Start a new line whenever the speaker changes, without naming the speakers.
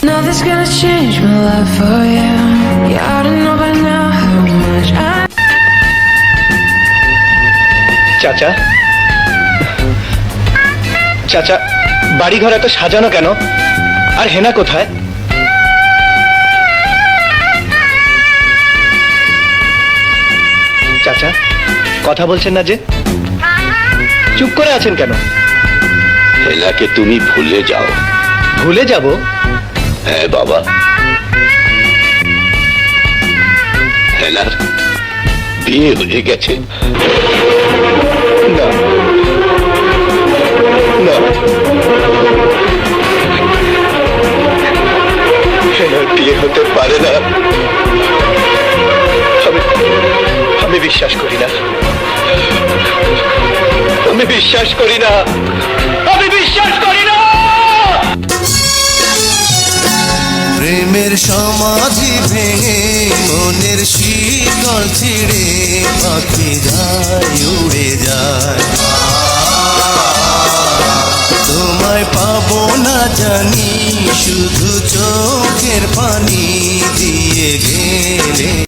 Nothing's gonna change my life for you. You ought to know by now how much I.
চাচা চাচা বাড়িঘর এত সাজানো কেন আর হেনা কোথায় চাচা কথা বলছেন না যে চুপ করে আছেন কেন?
হেলাকে তুমি ভুলে যাও।
ভুলে যাব?
হ্যাঁ বাবা। হেলার বিয়ে হয়ে গেছে।
না। না। হেনার বিয়ে হতে পারে না। আমি আমি বিশ্বাস করি না। আমি বিশ্বাস করি না। আমি বিশ্বাস করি না।
প্রেমের সমাধি ভেঙে মনের শীতল ছিড়ে পাখি যায়, উড়ে যায়। তোমায় পাবো না জানি, শুধু চোখের পানি দিয়ে গেলে